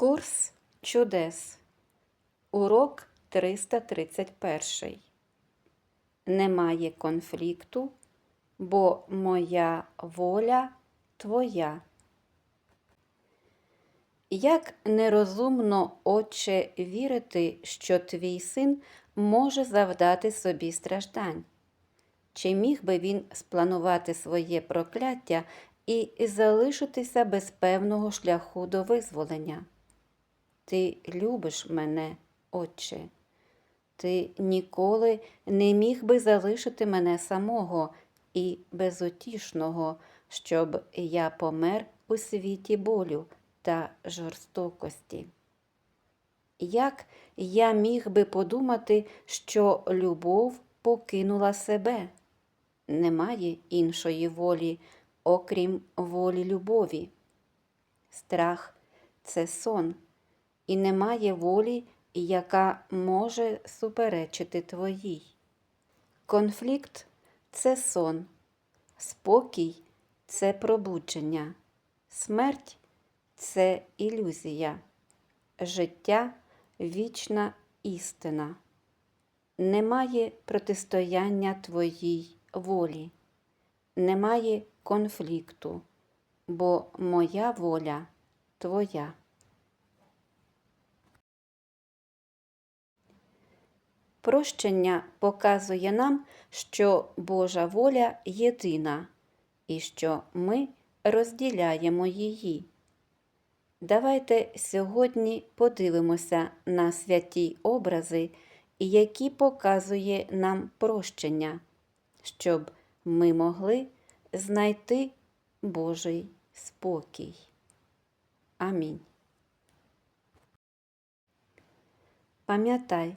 Курс чудес. Урок 331. Немає конфлікту, бо моя воля твоя. Як нерозумно, отче, вірити, що твій син може завдати собі страждань? Чи міг би він спланувати своє прокляття і залишитися без певного шляху до визволення? Ти любиш мене, Отче. Ти ніколи не міг би залишити мене самого і безутішного, щоб я помер у світі болю та жорстокості. Як я міг би подумати, що любов покинула себе? Немає іншої волі, окрім волі любові. Страх це сон, і немає волі, яка може суперечити твоїй. Конфлікт це сон, спокій це пробудження, смерть це ілюзія, життя вічна істина. Немає протистояння твоїй волі, немає конфлікту, бо моя воля твоя. Прощення показує нам, що Божа воля єдина і що ми розділяємо її. Давайте сьогодні подивимося на святі образи, які показує нам прощення, щоб ми могли знайти Божий спокій. Амінь. Пам'ятай,